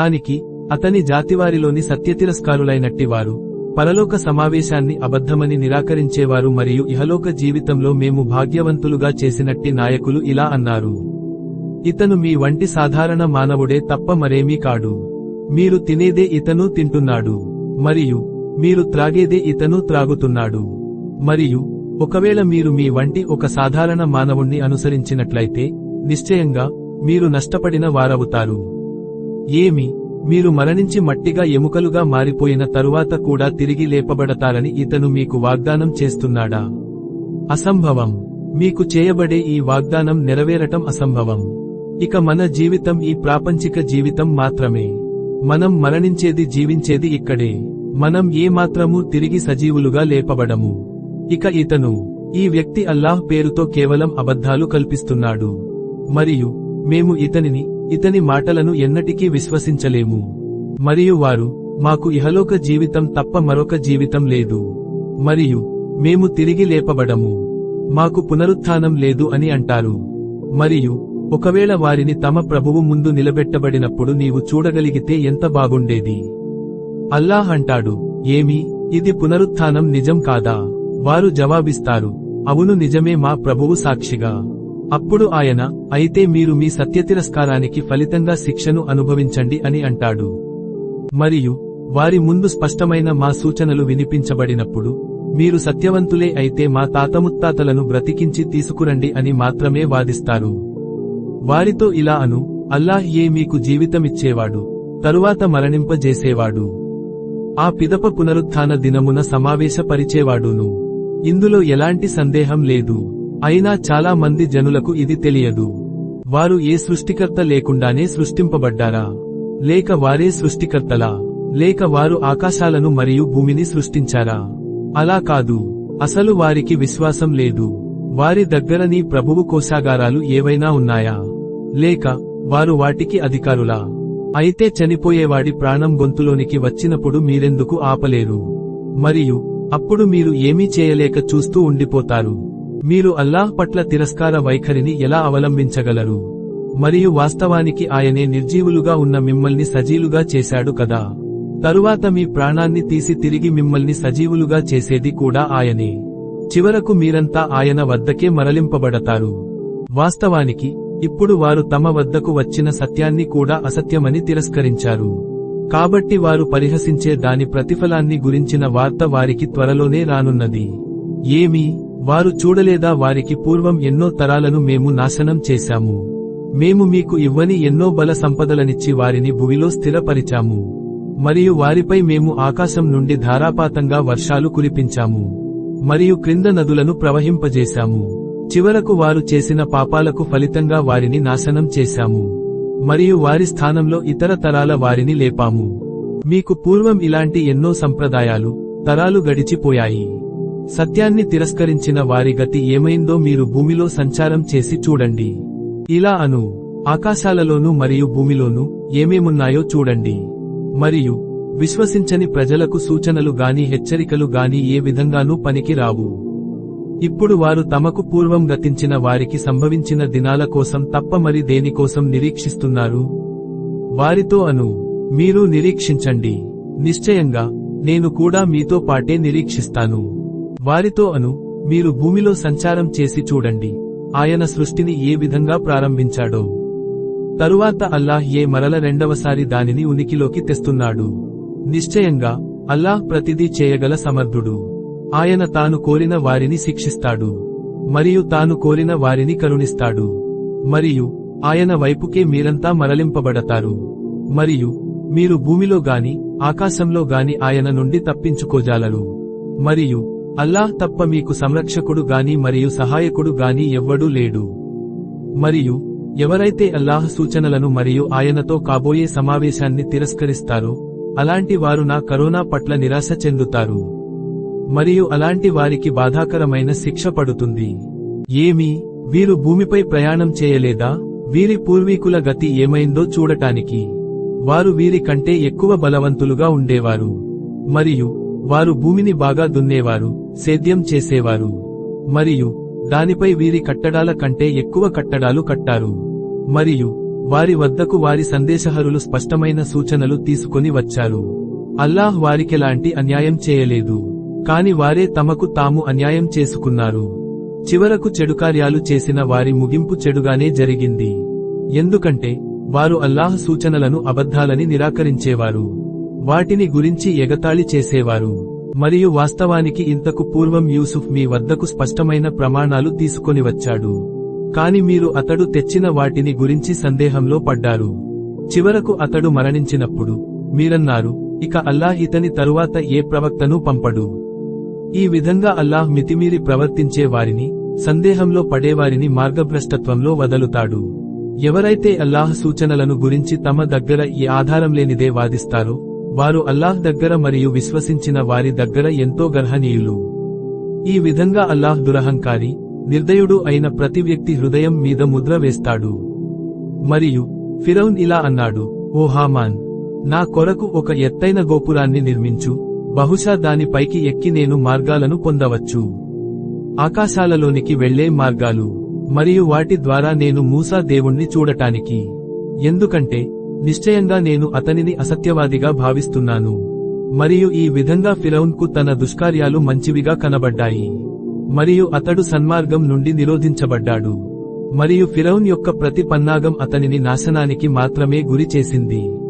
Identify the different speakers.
Speaker 1: దానికి అతని జాతివారిలోని సత్యతిరస్కారులైనట్టి వారు పరలోక సమావేశాన్ని అబద్ధమని నిరాకరించేవారు మరియు ఇహలోక జీవితంలో మేము భాగ్యవంతులుగా చేసినట్టి నాయకులు ఇలా అన్నారు. ఇతను మీ వంటి సాధారణ మానవుడే తప్ప మరేమీ కాడు. మీరు తినేదే ఇతను తింటున్నాడు. మరియు మీరు త్రాగేదే ఇతను త్రాగుతున్నాడు. మరియు ఒకవేళ మీరు మీ వంటి ఒక సాధారణ మానవుణ్ణి అనుసరించినట్లయితే నిశ్చయంగా మీరు నష్టపడిన వారవుతారు. ఏమి? మీరు మరణించి మట్టిగా ఎముకలుగా మారిపోయిన తరువాత కూడా తిరిగి లేపబడతారని ఇతను మీకు వాగ్దానం చేస్తున్నాడా? అసంభవం. మీకు చేయబడే ఈ వాగ్దానం నెరవేరటం అసంభవం. ఇక మన జీవితం ఈ ప్రాపంచిక జీవితం మాత్రమే. మనం మరణించేది జీవించేది ఇక్కడే. మనం ఏ తిరిగి సజీవులుగా లేపబడము. ఇక ఇతను ఈ వ్యక్తి అల్లాహ్ పేరుతో కేవలం అబద్ధాలు కల్పిస్తున్నాడు. మరియు మేము ఇతనిని ఇతని మాటలను ఎన్నటికీ విశ్వసించలేము. మరియు వారు మాకు ఇహలోక జీవితం తప్ప మరొక జీవితం లేదు. మరియు మేము తిరిగి లేపబడము. మాకు పునరుత్థానం లేదు అని అంటారు. మరియు ఒకవేళ వారిని తమ ప్రభువు ముందు నిలబెట్టబడినప్పుడు నీవు చూడగలిగితే ఎంత బాగుండేది. అల్లాహ్ అంటాడు ఏమి ఇది పునరుత్థానం నిజం కాదా? వారు జవాబిస్తారు అవును నిజమే మా ప్రభువు సాక్షిగా. అప్పుడు ఆయన అయితే మీరు మీ సత్యతిరస్కారానికి ఫలితంగా శిక్షను అనుభవించండి అని అంటాడు. మరియు వారి ముందు స్పష్టమైన మా సూచనలు వినిపించబడినప్పుడు మీరు సత్యవంతులే అయితే మా తాతముత్తాతలను బ్రతికించి తీసుకురండి అని మాత్రమే వాదిస్తారు. వారితో ఇలా అను అల్లాహ్ ఏ మీకు జీవితమిచ్చేవాడు తరువాత మరణింపజేసేవాడు. ఆ పిదప పునరుత్థాన దినమున సమావేశపరిచేవాడును. ఇందులో ఎలాంటి సందేహం లేదు. అయినా చాలా మంది జనులకు ఇది తెలియదు. వారు ఏ సృష్టికర్త లేకుండానే సృష్టింపబడ్డారా? లేక వారే సృష్టికర్తలా? లేక వారు ఆకాశాలను మరియు భూమిని సృష్టించారా? అలా కాదు. అసలు వారికి విశ్వాసం లేదు. వారి దగ్గర నీ ప్రభువు కోశాగారాలు ఏవైనా ఉన్నాయా? లేక వారు వాటికి అధికారులా? అయితే చనిపోయేవాడి ప్రాణం గొంతులోనికి వచ్చినప్పుడు మీరెందుకు ఆపలేరు? మరియు అప్పుడు మీరు ఏమీ చేయలేక చూస్తూ ఉండిపోతారు. మీరు అల్లాహ్ పట్ల తిరస్కార వైఖరిని ఎలా అవలంబించగలరు? మరియు వాస్తవానికి ఆయనే నిర్జీవులుగా ఉన్న మిమ్మల్ని సజీలుగా చేశాడు కదా. తరువాత మీ ప్రాణాన్ని తీసి తిరిగి మిమ్మల్ని సజీవులుగా చేసేది కూడా ఆయనే. చివరకు మీరంతా ఆయన వద్దకే మరలింపబడతారు. వాస్తవానికి ఇప్పుడు వారు తమ వద్దకు వచ్చిన సత్యాన్ని కూడా అసత్యమని తిరస్కరించారు. కాబట్టి వారు పరిహసించే దాని ప్రతిఫలాన్ని గురించిన వార్త వారికి త్వరలోనే రానున్నది. ఏమి? వారు చూడలేదా వారికి పూర్వం ఎన్నో తరాలను మేము నాశనం చేశాము. మేము మీకు ఇవ్వని ఎన్నో బల సంపదలనిచ్చి వారిని భువిలో స్థిరపరిచాము. మరియు వారిపై మేము ఆకాశం నుండి ధారాపాతంగా వర్షాలు కురిపించాము. మరియు క్రింద నదులను ప్రవహింపజేశాము. చివరకు వారు చేసిన పాపాలకు ఫలితంగా వారిని నాశనం చేశాము. మరియు వారి స్థానంలో ఇతర తరాల వారిని లేపాము. మీకు పూర్వం ఇలాంటి ఎన్నో సంప్రదాయాలు తరాలు గడిచిపోయాయి. సత్యాన్ని తిరస్కరించిన వారి గతి ఏమైందో మీరు భూమిలో సంచారం చేసి చూడండి. ఇలా అను. ఆకాశాలలోనూ మరియు భూమిలోనూ ఏమేమున్నాయో చూడండి. మరియు విశ్వసించని ప్రజలకు సూచనలు గాని హెచ్చరికలు గాని ఏ విధంగానూ పనికి రావు. ఇప్పుడు వారు తమకు పూర్వం గతించిన వారికి సంభవించిన దినాల కోసం తప్ప మరి దేనికోసం నిరీక్షిస్తున్నారు? వారితో అను. మీరు నిరీక్షించండి. నిశ్చయంగా నేను కూడా మీతో పాటే నిరీక్షిస్తాను. వారితో అను మీరు భూమిలో సంచారం చేసి చూడండి. ఆయన సృష్టిని ఏ విధంగా ప్రారంభించాడో. తరువాత అల్లాహ్ ఏ మరల రెండవసారి దానిని ఉనికిలోకి తెస్తున్నాడు. నిశ్చయంగా అల్లాహ్ ప్రతిదీ చేయగల సమర్థుడు. ఆయన తాను కోరిన వారిని శిక్షిస్తాడు. మరియు తాను కోరిన వారిని కరుణిస్తాడు. మరియు ఆయన వైపుకే మీరంతా మరలింపబడతారు. మరియు మీరు భూమిలో గాని ఆకాశంలో గాని ఆయన నుండి తప్పించుకోజాలరు. మరియు అల్లాహ్ తప్ప మీకు సంరక్షకుడు గాని మరియు సహాయకుడు గాని ఎవ్వడూ లేడు. మరియు ఎవరైతే అల్లాహ్ సూచనలను మరియు ఆయనతో కాబోయే సమావేశాన్ని తిరస్కరిస్తారో అలాంటి వారు నా కరోనా పట్ల నిరాశ చెందుతారు. మరియు అలాంటి వారికి బాధాకరమైన శిక్ష పడుతుంది. ఏమి వీరు భూమిపై ప్రయాణం చేయలేదా? వీరి పూర్వీకుల గతి ఏమైందో చూడటానికి. వారు వీరి కంటే ఎక్కువ బలవంతులుగా ఉండేవారు. మరియు వారు భూమిని బాగా దున్నేవారు సేద్యం చేసేవారు. మరియు దానిపై వీరి కట్టడాల కంటే ఎక్కువ కట్టడాలు కట్టారు. మరియు వారి వద్దకు వారి సందేశహరులు స్పష్టమైన సూచనలు తీసుకొని వచ్చారు. అల్లాహ్ వారికెలాంటి అన్యాయం చేయలేదు. కాని వారే తమకు తాము అన్యాయం చేసుకున్నారు. చివరకు చెడుకార్యాలు చేసిన వారి ముగింపు చెడుగానే జరిగింది. ఎందుకంటే వారు అల్లాహ్ సూచనలను అబద్ధాలని నిరాకరించేవారు. వాటిని గురించి ఎగతాళి చేసేవారు. మరియు వాస్తవానికి ఇంతకు పూర్వం యూసుఫ్ మీ వద్దకు స్పష్టమైన ప్రమాణాలు తీసుకొని వచ్చాడు. కాని మీరు అతడు తెచ్చిన వాటిని గురించి సందేహంలో పడ్డారు. చివరకు అతడు మరణించినప్పుడు మీరన్నారు ఇక అల్లాహ్ ఇతని తరువాత ఏ ప్రవక్తను పంపడు. ఈ విధంగా అల్లాహ్ మితిమీరి ప్రవర్తించే వారిని సందేహంలో పడేవారిని మార్గభ్రష్టత్వంలో వదలుతాడు. ఎవరైతే అల్లాహ్ సూచనలను గురించి తమ దగ్గర ఈ ఆధారం లేనిదే వాదిస్తారో వారు అల్లాహ్ దగ్గర మరియు విశ్వసించిన వారి దగ్గర ఎంతో గర్హనీయులు. ఈ విధంగా అల్లాహ్ దురహంకారి నిర్దయుడు అయిన ప్రతి వ్యక్తి హృదయం మీద ముద్ర వేస్తాడు. మరియు ఫిరౌన్ ఇలా అన్నాడు ఓ హామాన్! నా కొరకు ఒక ఎత్తైన గోపురాన్ని నిర్మించు బహుశా దానిపైకి ఎక్కి నేను మార్గాలను పొందవచ్చు. ఆకాశాలలోనికి వెళ్ళే మార్గాలు మరియు వాటి ద్వారా నేను మూసా దేవుణ్ణి చూడటానికి. ఎందుకంటే నిశ్చయంగా నేను అతనిని అసత్యవాదిగా భావిస్తున్నాను. మరియు ఈ విధంగా ఫిరౌన్కు తన దుష్కార్యాలు మంచివిగా కనబడ్డాయి. మరియు అతడు సన్మార్గం నుండి నిరోధించబడ్డాడు. మరియు ఫిరౌన్ యొక్క ప్రతి పన్నాగం అతనిని నాశనానికి మాత్రమే గురి చేసింది.